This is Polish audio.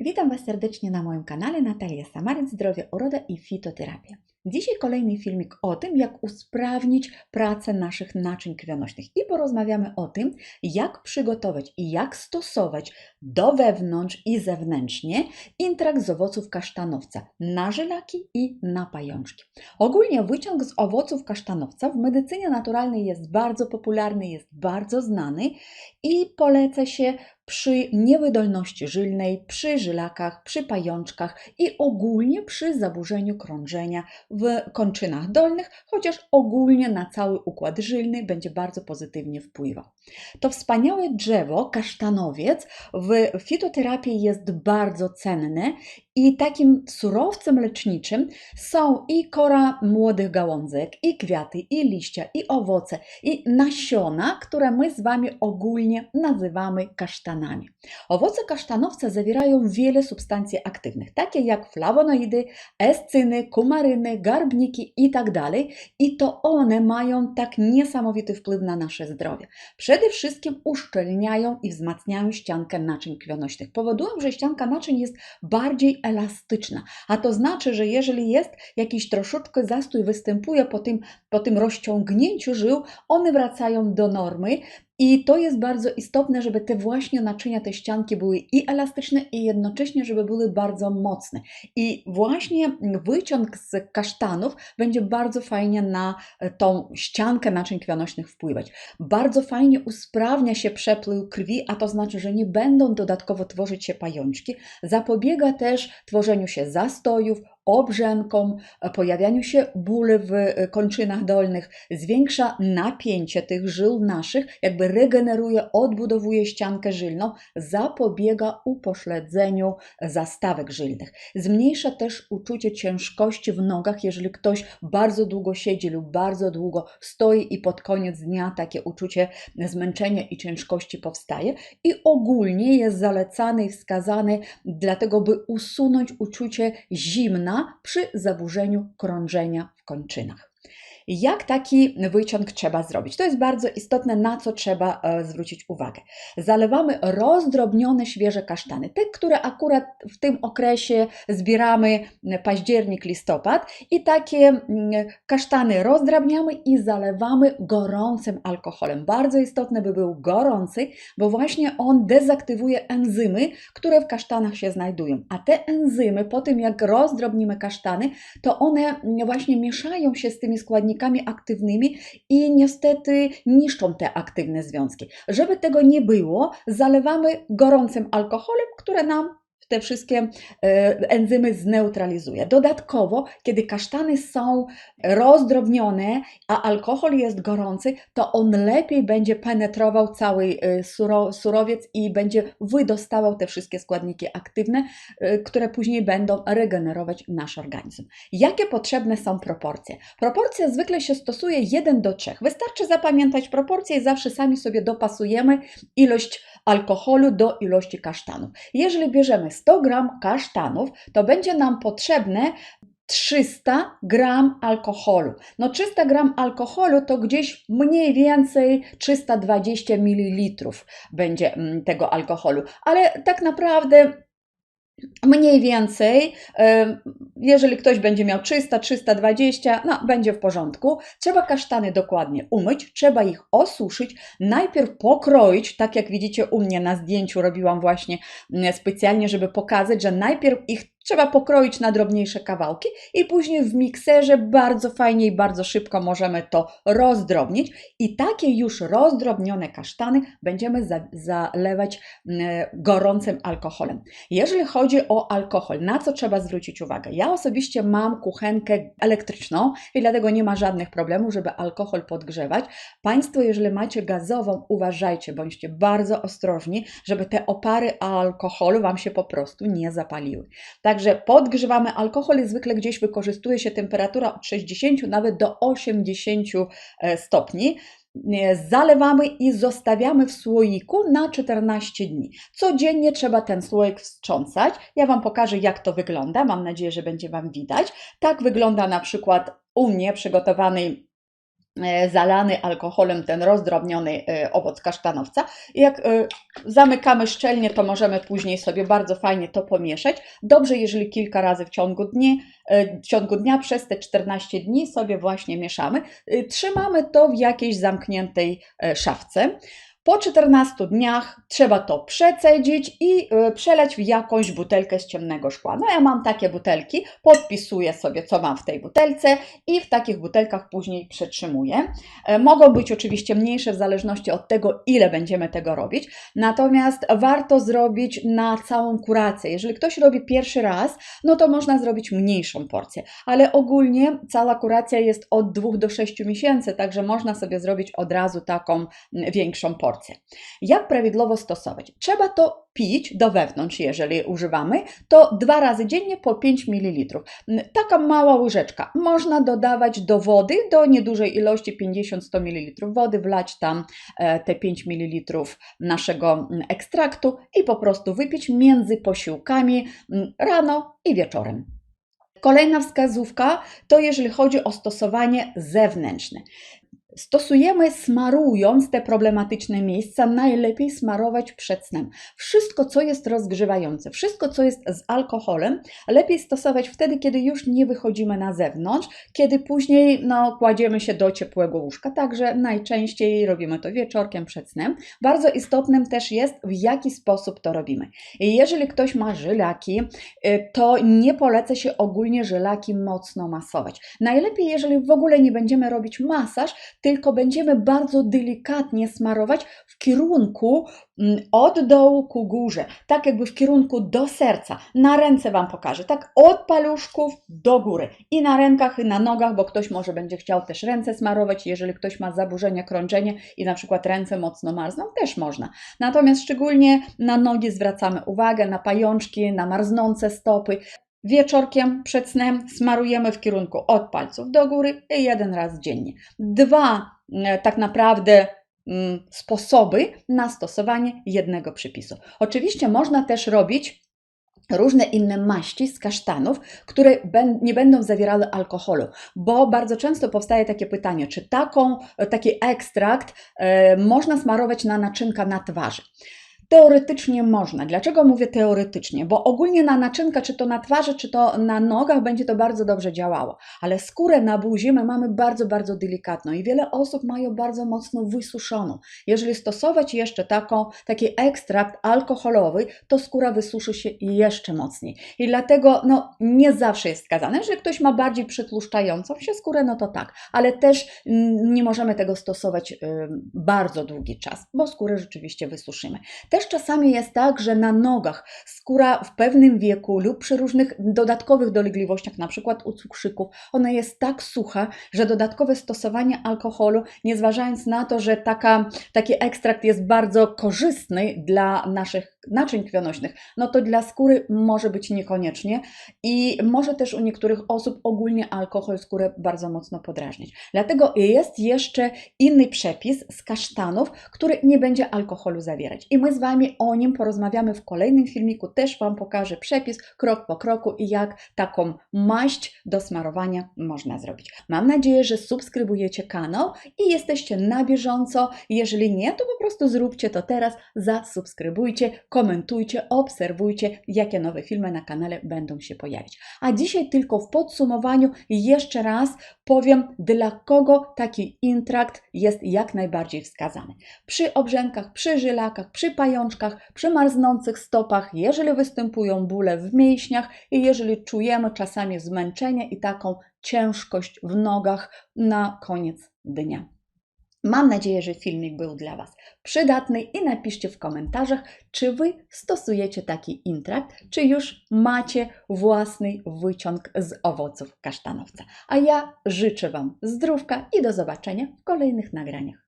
Witam Was serdecznie na moim kanale Natalia Samaryc, Zdrowie, Uroda i Fitoterapia. Dzisiaj kolejny filmik o tym, jak usprawnić pracę naszych naczyń krwionośnych i porozmawiamy o tym, jak przygotować i jak stosować do wewnątrz i zewnętrznie intrakt z owoców kasztanowca na żylaki i na pajączki. Ogólnie wyciąg z owoców kasztanowca w medycynie naturalnej jest bardzo popularny, jest bardzo znany i poleca się przy niewydolności żylnej, przy żylakach, przy pajączkach i ogólnie przy zaburzeniu krążenia w kończynach dolnych, chociaż ogólnie na cały układ żylny będzie bardzo pozytywnie wpływał. To wspaniałe drzewo, kasztanowiec, w fitoterapii jest bardzo cenne i takim surowcem leczniczym są i kora młodych gałązek, i kwiaty, i liścia, i owoce, i nasiona, które my z Wami ogólnie nazywamy kasztanami. Owoce kasztanowca zawierają wiele substancji aktywnych, takie jak flawonoidy, escyny, kumaryny, garbniki itd. Tak I to one mają tak niesamowity wpływ na nasze zdrowie. Przede wszystkim uszczelniają i wzmacniają ściankę naczyń krwionośnych. Powodują, że ścianka naczyń jest bardziej elastyczna. A to znaczy, że jeżeli jest jakiś troszeczkę zastój występuje po tym, po tym rozciągnięciu żył, one wracają do normy i to jest bardzo istotne, żeby te właśnie naczynia, te ścianki były i elastyczne, i jednocześnie, żeby były bardzo mocne. I właśnie wyciąg z kasztanów będzie bardzo fajnie na tą ściankę naczyń krwionośnych wpływać. Bardzo fajnie usprawnia się przepływ krwi, a to znaczy, że nie będą dodatkowo tworzyć się pajączki. Zapobiega też tworzeniu się zastojów, obrzękom, pojawianiu się bóle w e, kończynach dolnych, zwiększa napięcie tych żył naszych, jakby regeneruje, odbudowuje ściankę żylną, zapobiega upośledzeniu zastawek żylnych. Zmniejsza też uczucie ciężkości w nogach, jeżeli ktoś bardzo długo siedzi lub bardzo długo stoi i pod koniec dnia takie uczucie zmęczenia i ciężkości powstaje. I ogólnie jest zalecany i wskazany dlatego, by usunąć uczucie zimna, przy zaburzeniu krążenia w kończynach. Jak taki wyciąg trzeba zrobić? To jest bardzo istotne, na co trzeba e, zwrócić uwagę. Zalewamy rozdrobnione świeże kasztany, te, które akurat w tym okresie zbieramy październik, listopad i takie kasztany rozdrabniamy i zalewamy gorącym alkoholem. Bardzo istotne, by był gorący, bo właśnie on dezaktywuje enzymy, które w kasztanach się znajdują. A te enzymy, po tym jak rozdrobnimy kasztany, to one właśnie mieszają się z tymi składnikami, składnikami aktywnymi i niestety niszczą te aktywne związki. Żeby tego nie było, zalewamy gorącym alkoholem, które nam te wszystkie e, enzymy zneutralizuje. Dodatkowo, kiedy kasztany są rozdrobnione, a alkohol jest gorący, to on lepiej będzie penetrował cały e, surowiec i będzie wydostawał te wszystkie składniki aktywne, e, które później będą regenerować nasz organizm. Jakie potrzebne są proporcje? Proporcje zwykle się stosuje 1 do 3. Wystarczy zapamiętać proporcje i zawsze sami sobie dopasujemy ilość alkoholu do ilości kasztanów. Jeżeli bierzemy 100 gram kasztanów, to będzie nam potrzebne 300 gram alkoholu. No 300 gram alkoholu to gdzieś mniej więcej 320 ml będzie mm, tego alkoholu, ale tak naprawdę Mniej więcej, jeżeli ktoś będzie miał 300, 320, no będzie w porządku. Trzeba kasztany dokładnie umyć, trzeba ich osuszyć, najpierw pokroić, tak jak widzicie u mnie na zdjęciu robiłam właśnie mm, specjalnie, żeby pokazać, że najpierw ich Trzeba pokroić na drobniejsze kawałki i później w mikserze bardzo fajnie i bardzo szybko możemy to rozdrobnić. I takie już rozdrobnione kasztany będziemy zalewać mm, gorącym alkoholem. Jeżeli chodzi o alkohol, na co trzeba zwrócić uwagę? Ja osobiście mam kuchenkę elektryczną i dlatego nie ma żadnych problemów, żeby alkohol podgrzewać. Państwo, jeżeli macie gazową, uważajcie, bądźcie bardzo ostrożni, żeby te opary alkoholu Wam się po prostu nie zapaliły. Tak Także podgrzewamy alkohol i zwykle gdzieś wykorzystuje się temperatura od 60 nawet do 80 e, stopni. Zalewamy i zostawiamy w słoiku na 14 dni. Codziennie trzeba ten słoik wstrząsać. Ja Wam pokażę, jak to wygląda. Mam nadzieję, że będzie Wam widać. Tak wygląda na przykład u mnie przygotowany e, zalany alkoholem ten rozdrobniony e, owoc kasztanowca. I jak e, zamykamy szczelnie, to możemy później sobie bardzo fajnie to pomieszać. Dobrze, jeżeli kilka razy w ciągu dni, w ciągu dnia przez te 14 dni sobie właśnie mieszamy. Trzymamy to w jakiejś zamkniętej szafce. Po 14 dniach trzeba to przecedzić i y, przeleć w jakąś butelkę z ciemnego szkła. No ja mam takie butelki, podpisuję sobie, co mam w tej butelce i w takich butelkach później przetrzymuję. E, mogą być oczywiście mniejsze w zależności od tego, ile będziemy tego robić, natomiast warto zrobić na całą kurację. Jeżeli ktoś robi pierwszy raz, no to można zrobić mniejszą porcję, ale ogólnie cała kuracja jest od 2 do 6 miesięcy, także można sobie zrobić od razu taką większą porcję. Jak prawidłowo stosować? Trzeba to pić do wewnątrz, jeżeli używamy, to dwa razy dziennie po 5 ml. Taka mała łyżeczka. Można dodawać do wody, do niedużej ilości 50-100 ml wody, wlać tam e, te 5 ml naszego ekstraktu i po prostu wypić między posiłkami rano i wieczorem. Kolejna wskazówka to jeżeli chodzi o stosowanie zewnętrzne stosujemy smarując te problematyczne miejsca, najlepiej smarować przed snem. Wszystko, co jest rozgrzewające, wszystko, co jest z alkoholem, lepiej stosować wtedy, kiedy już nie wychodzimy na zewnątrz, kiedy później no, kładziemy się do ciepłego łóżka. Także najczęściej robimy to wieczorkiem przed snem. Bardzo istotnym też jest, w jaki sposób to robimy. Jeżeli ktoś ma żylaki, y, to nie poleca się ogólnie żylaki mocno masować. Najlepiej, jeżeli w ogóle nie będziemy robić masaż, tylko będziemy bardzo delikatnie smarować w kierunku mm, od dołu ku górze, tak jakby w kierunku do serca. Na ręce Wam pokażę, tak od paluszków do góry i na rękach i na nogach, bo ktoś może będzie chciał też ręce smarować, jeżeli ktoś ma zaburzenia krążenia i na przykład ręce mocno marzną, też można. Natomiast szczególnie na nogi zwracamy uwagę, na pajączki, na marznące stopy. Wieczorkiem przed snem smarujemy w kierunku od palców do góry jeden raz dziennie. Dwa e, tak naprawdę mm, sposoby na stosowanie jednego przypisu. Oczywiście można też robić różne inne maści z kasztanów, które nie będą zawierały alkoholu, bo bardzo często powstaje takie pytanie, czy taką, taki ekstrakt e, można smarować na naczynka na twarzy. Teoretycznie można. Dlaczego mówię teoretycznie? Bo ogólnie na naczynka, czy to na twarzy, czy to na nogach, będzie to bardzo dobrze działało. Ale skórę na buzi my mamy bardzo, bardzo delikatną i wiele osób mają bardzo mocno wysuszoną. Jeżeli stosować jeszcze taką, taki ekstrakt alkoholowy, to skóra wysuszy się jeszcze mocniej. I dlatego no, nie zawsze jest wskazane. Jeżeli ktoś ma bardziej przytłuszczającą się skórę, no to tak. Ale też nie możemy tego stosować bardzo długi czas, bo skórę rzeczywiście wysuszymy. Też czasami jest tak, że na nogach skóra w pewnym wieku lub przy różnych dodatkowych dolegliwościach, na przykład u cukrzyków, ona jest tak sucha, że dodatkowe stosowanie alkoholu, nie zważając na to, że taka, taki ekstrakt jest bardzo korzystny dla naszych naczyń krwionośnych, no to dla skóry może być niekoniecznie i może też u niektórych osób ogólnie alkohol skórę bardzo mocno podrażnić. Dlatego jest jeszcze inny przepis z kasztanów, który nie będzie alkoholu zawierać. I my z Wami o nim porozmawiamy w kolejnym filmiku. Też Wam pokażę przepis krok po kroku i jak taką maść do smarowania można zrobić. Mam nadzieję, że subskrybujecie kanał i jesteście na bieżąco. Jeżeli nie, to po prostu zróbcie to teraz, zasubskrybujcie, komentujcie, obserwujcie, jakie nowe filmy na kanale będą się pojawić. A dzisiaj tylko w podsumowaniu jeszcze raz powiem, dla kogo taki intrakt jest jak najbardziej wskazany. Przy obrzękach, przy żylakach, przy pajączkach, przy marznących stopach, jeżeli występują bóle w mięśniach i jeżeli czujemy czasami zmęczenie i taką ciężkość w nogach na koniec dnia. Mam nadzieję, że filmik był dla Was przydatny i napiszcie w komentarzach, czy Wy stosujecie taki intrakt, czy już macie własny wyciąg z owoców kasztanowca. A ja życzę Wam zdrówka i do zobaczenia w kolejnych nagraniach.